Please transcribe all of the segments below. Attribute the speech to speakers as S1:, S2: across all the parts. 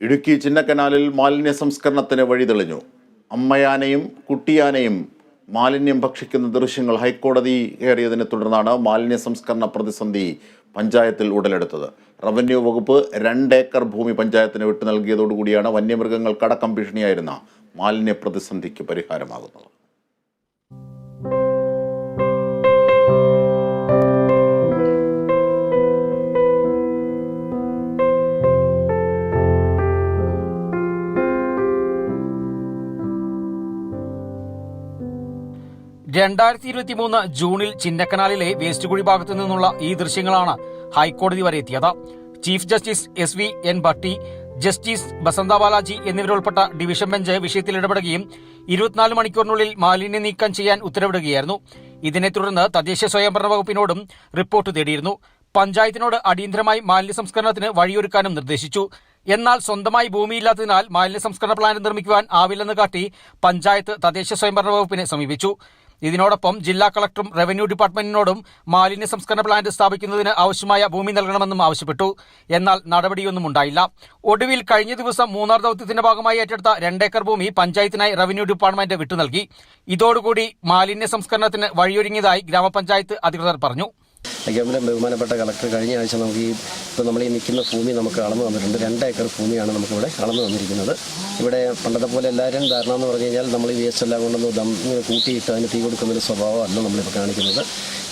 S1: ഇടുക്കി ചിന്നക്കനാലിൽ മാലിന്യ സംസ്കരണത്തിന് വഴിതെളിഞ്ഞു അമ്മയാനയും കുട്ടിയാനയും മാലിന്യം ഭക്ഷിക്കുന്ന ദൃശ്യങ്ങൾ ഹൈക്കോടതി കയറിയതിനെ തുടർന്നാണ് മാലിന്യ സംസ്കരണ പ്രതിസന്ധി പഞ്ചായത്തിൽ ഉടലെടുത്തത്. റവന്യൂ വകുപ്പ് രണ്ട് ഏക്കർ ഭൂമി പഞ്ചായത്തിന് വിട്ടു നൽകിയതോടുകൂടിയാണ് വന്യമൃഗങ്ങൾക്കടക്കം ഭീഷണിയായിരുന്ന മാലിന്യ പ്രതിസന്ധിക്ക് പരിഹാരമാകുന്നത്.
S2: രണ്ടായിരത്തി ഇരുപത്തി മൂന്ന് ജൂണിൽ ചിന്നക്കനാലിലെ വേസ്റ്റ് കുഴി ഭാഗത്തു നിന്നുള്ള ഈ ദൃശ്യങ്ങളാണ് ഹൈക്കോടതി വരെ എത്തിയത്. Chief justice S V N Bhatti justice Basant Balaji എന്നിവരുൾപ്പെട്ട division bench വിഷയത്തിൽ ഇടപെടുകയും ഇരുപത്തിനാല് മണിക്കൂറിനുള്ളിൽ മാലിന്യം നീക്കം ചെയ്യാൻ ഉത്തരവിടുകയായിരുന്നു. ഇതിനെ തുടർന്ന് തദ്ദേശ സ്വയംഭരണ വകുപ്പിനോടും റിപ്പോർട്ട് തേടിയിരുന്നു. പഞ്ചായത്തിനോട് അടിയന്തരമായി മാലിന്യ സംസ്കരണത്തിന് വഴിയൊരുക്കാനും നിർദ്ദേശിച്ചു. എന്നാൽ സ്വന്തമായി ഭൂമിയില്ലാത്തതിനാൽ മാലിന്യ സംസ്കരണ പ്ലാന്റ് നിർമ്മിക്കുവാൻ ആവില്ലെന്ന് കാട്ടി പഞ്ചായത്ത് തദ്ദേശ സ്വയംഭരണ വകുപ്പിനെ സമീപിച്ചു. ഇതിനോടൊപ്പം ജില്ലാ കളക്ടറും റവന്യൂ ഡിപ്പാർട്ട്മെന്റിനോടും മാലിന്യ സംസ്കരണ പ്ലാന്റ് സ്ഥാപിക്കുന്നതിന് ആവശ്യമായ ഭൂമി നൽകണമെന്നും ആവശ്യപ്പെട്ടു. എന്നാൽ നടപടിയൊന്നും ഉണ്ടായില്ല. ഒടുവിൽ കഴിഞ്ഞ ദിവസം മൂന്നാർ ദൌത്യത്തിന്റെ ഭാഗമായി ഏറ്റെടുത്ത രണ്ടേക്കർ ഭൂമി പഞ്ചായത്തിനായി റവന്യൂ ഡിപ്പാർട്ട്മെന്റ് വിട്ടു നൽകി. ഇതോടുകൂടി മാലിന്യ സംസ്കരണത്തിന് വഴിയൊരുങ്ങിയതായി ഗ്രാമപഞ്ചായത്ത് അധികൃതർ പറഞ്ഞു.
S3: ഗവൺമെന്റ് ബഹുമാനപ്പെട്ട കളക്ടർ കഴിഞ്ഞ ആഴ്ച നമുക്ക് ഈ ഇപ്പോൾ നമ്മൾ ഈ നിൽക്കുന്ന ഭൂമി നമുക്ക് അളന്ന് തന്നിട്ടുണ്ട്. രണ്ട് ഏക്കർ ഭൂമിയാണ് നമുക്കിവിടെ അളന്ന് തന്നിരിക്കുന്നത്. ഇവിടെ പണ്ടത്തെ പോലെ എല്ലാവരും ധാരണ എന്ന് പറഞ്ഞു കഴിഞ്ഞാൽ നമ്മൾ ഈ വേസ്റ്റ് എല്ലാം കൊണ്ടൊന്ന് ദം കൂട്ടിയിട്ട് അതിന് തീ കൊടുക്കുന്നൊരു സ്വഭാവമല്ല നമ്മളിപ്പോൾ കാണിക്കുന്നത്.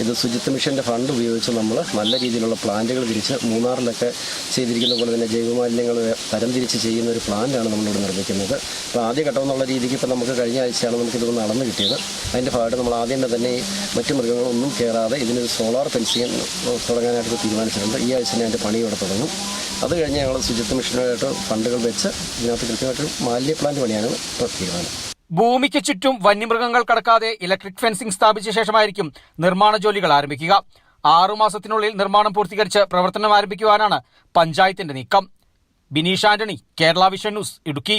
S3: ഇത് ശുചിത്വ മിഷന്റെ ഫണ്ട് ഉപയോഗിച്ച് നമ്മൾ നല്ല രീതിയിലുള്ള പ്ലാന്റുകൾ തിരിച്ച് മൂന്നാറിലൊക്കെ ചെയ്തിരിക്കുന്ന പോലെ തന്നെ ജൈവമാലിന്യങ്ങൾ തരംതിരിച്ച് ചെയ്യുന്ന ഒരു പ്ലാന്റാണ് നമ്മളിവിടെ നിർമ്മിക്കുന്നത്. അപ്പോൾ ആദ്യ ഘട്ടം എന്നുള്ള രീതിക്ക് ഇപ്പോൾ നമുക്ക് കഴിഞ്ഞ ആഴ്ചയാണ് നമുക്കിതൊന്ന് അളന്ന് കിട്ടിയത്. അതിന്റെ ഭാഗമായിട്ട് നമ്മൾ ആദ്യം തന്നെ മറ്റു മൃഗങ്ങളൊന്നും കയറാതെ ഇതിനൊരു സോളാർ ഫെൻസിങ് തുടങ്ങാനായിട്ട് തീരുമാനിച്ചിട്ടുണ്ട്. ഈ ആഴ്ച തന്നെ അതിന്റെ പണി ഇവിടെ തുടങ്ങും. അത് കഴിഞ്ഞ് ഞങ്ങൾ ശുചിത്വ മിഷനുമായിട്ട് ഫണ്ടുകൾ വെച്ച് ഇതിനകത്ത് കൃത്യമായിട്ട് മാലിന്യ പ്ലാന്റ് പണിയാണ് തീരുമാനം.
S2: ഭൂമിക്ക് ചുറ്റും വന്യമൃഗങ്ങൾ കടക്കാതെ ഇലക്ട്രിക് ഫെൻസിംഗ് സ്ഥാപിച്ച ശേഷമായിരിക്കും നിർമ്മാണ ജോലികൾ ആരംഭിക്കുക. ആറുമാസത്തിനുള്ളിൽ നിർമ്മാണം പൂർത്തീകരിച്ച് പ്രവർത്തനം ആരംഭിക്കുവാനാണ് പഞ്ചായത്തിന്റെ നീക്കം. Bineesh Antony Kerala vision news Idukki.